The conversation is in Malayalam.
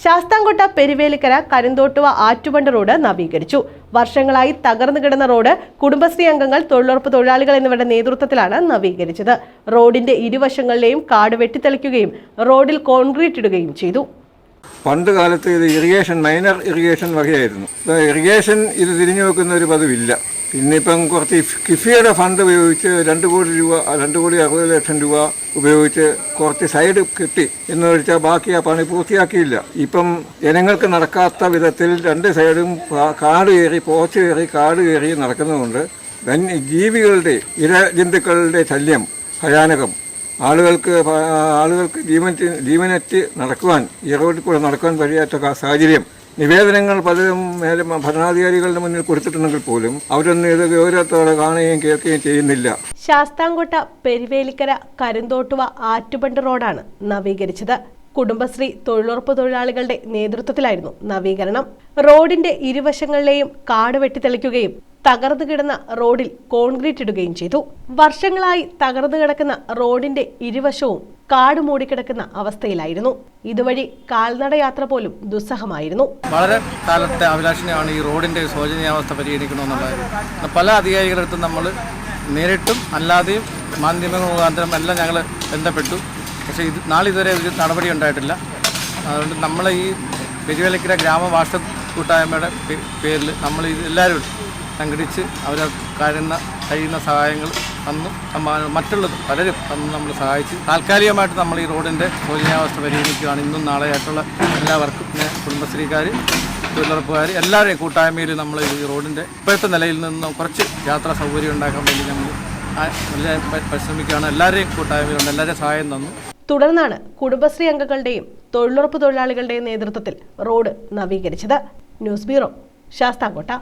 ശാസ്താംകോട്ട പെരുവേലിക്കര കരിന്തോട്ടുവ ആറ്റുപണ്ട് റോഡ് നവീകരിച്ചു. വർഷങ്ങളായി തകർന്നു കിടന്ന റോഡ് കുടുംബശ്രീ അംഗങ്ങൾ തൊഴിലുറപ്പ് തൊഴിലാളികൾ എന്നിവരുടെ നേതൃത്വത്തിലാണ് നവീകരിച്ചത്. റോഡിന്റെ ഇരുവശങ്ങളിലെയും കാട് വെട്ടിത്തെളിക്കുകയും റോഡിൽ കോൺക്രീറ്റ് ഇടുകയും ചെയ്തു. പണ്ട് കാലത്ത് ഇത് ഇറിഗേഷൻ മൈനർ ഇറിഗേഷൻ വകയായിരുന്നു. ഇറിഗേഷൻ ഇത് തിരിഞ്ഞു വെക്കുന്ന ഒരു പതിവില്ല. പിന്നെ ഇപ്പം കുറച്ച് കിഫിയുടെ ഫണ്ട് ഉപയോഗിച്ച് രണ്ട് കോടി രൂപ രണ്ട് കോടി അറുപത് ലക്ഷം രൂപ ഉപയോഗിച്ച് കുറച്ച് സൈഡ് കിട്ടി എന്ന് വെച്ചാൽ ബാക്കി ആ പണി പൂർത്തിയാക്കിയില്ല. ഇപ്പം ജനങ്ങൾക്ക് നടക്കാത്ത വിധത്തിൽ രണ്ട് സൈഡും കാട് കയറി പോച്ച് കയറി കാട് കയറി നടക്കുന്നതുകൊണ്ട് വന്യ ജീവികളുടെ ഇരജന്തുക്കളുടെ ശല്യം ഭയാനകം. ആളുകൾക്ക് ആളുകൾക്ക് ജീവൻ ജീവനറ്റ് നടക്കുവാൻ ഈ റോഡിൽ കൂടെ നടക്കുവാൻ കഴിയാത്ത സാഹചര്യം. നിവേദനങ്ങൾ പലരും ഭരണാധികാരികളുടെ മുന്നിൽ കൊടുത്തിട്ടുണ്ടെങ്കിൽ പോലും അവരൊന്നും ഇത് ഗൗരവത്തോടെ കാണുകയും കേൾക്കുകയും ചെയ്യുന്നില്ല. ശാസ്താംകോട്ട പെരുവേലിക്കര കരുന്തോട്ടുവ ആറ്റുപണ്ട് റോഡാണ് നവീകരിച്ചത്. കുടുംബശ്രീ തൊഴിലുറപ്പ് തൊഴിലാളികളുടെ നേതൃത്വത്തിലായിരുന്നു നവീകരണം. റോഡിന്റെ ഇരുവശങ്ങളിലെയും കാട് വെട്ടിത്തെളിക്കുകയും തകർന്നു കിടന്ന റോഡിൽ കോൺക്രീറ്റ് ഇടുകയും ചെയ്തു. വർഷങ്ങളായി തകർന്നു കിടക്കുന്ന റോഡിന്റെ ഇരുവശവും കാട് മൂടിക്കിടക്കുന്ന അവസ്ഥയിലായിരുന്നു. ഇതുവഴി കാൽനടയാത്ര പോലും ദുസ്സഹമായിരുന്നു. വളരെ കാലത്തെ അഭിലാഷനെയാണ് ഈ റോഡിന്റെ ശോചനീയാവസ്ഥ പരിഗണിക്കണമെന്നുള്ളത് പല അധികാരികളുടെ അടുത്തും നമ്മൾ നേരിട്ടും അല്ലാതെയും മാധ്യമങ്ങൾ മുഖാന്തരം എല്ലാം ഞങ്ങൾ ബന്ധപ്പെട്ടു. പക്ഷേ ഇത് നാളിതുവരെ ഒരു നടപടി ഉണ്ടായിട്ടില്ല. അതുകൊണ്ട് നമ്മൾ ഈ പെരുവേലക്കര ഗ്രാമവാസ കൂട്ടായ്മയുടെ പേരിൽ നമ്മൾ ഇത് എല്ലാവരും സംഘടിച്ച് അവർ കഴിയുന്ന കഴിയുന്ന സഹായങ്ങൾ തന്നു. മറ്റുള്ളത് പലരും തന്നു നമ്മൾ സഹായിച്ച്. താൽക്കാലികമായിട്ട് നമ്മൾ ഈ റോഡിന്റെ ശോചനീയാവസ്ഥ പരിഗണിക്കുകയാണ് ഇന്നും നാളെയായിട്ടുള്ള എല്ലാവർക്കും കുടുംബശ്രീക്കാർ തൊഴിലുറപ്പുകാർ എല്ലാവരെയും കൂട്ടായ്മയിൽ നമ്മൾ ഈ റോഡിന്റെ ഇപ്പോഴത്തെ നിലയിൽ നിന്ന് കുറച്ച് യാത്രാ സൗകര്യം ഉണ്ടാക്കാൻ വേണ്ടി നമ്മൾ പരിശ്രമിക്കുകയാണ്. എല്ലാവരെയും കൂട്ടായ്മയിലുണ്ട്. എല്ലാവരെയും സഹായം തന്നു. തുടർന്നാണ് കുടുംബശ്രീ അംഗങ്ങളുടെയും തൊഴിലുറപ്പ് തൊഴിലാളികളുടെയും നേതൃത്വത്തിൽ റോഡ് നവീകരിച്ചത്. News bureau Sasthamcotta.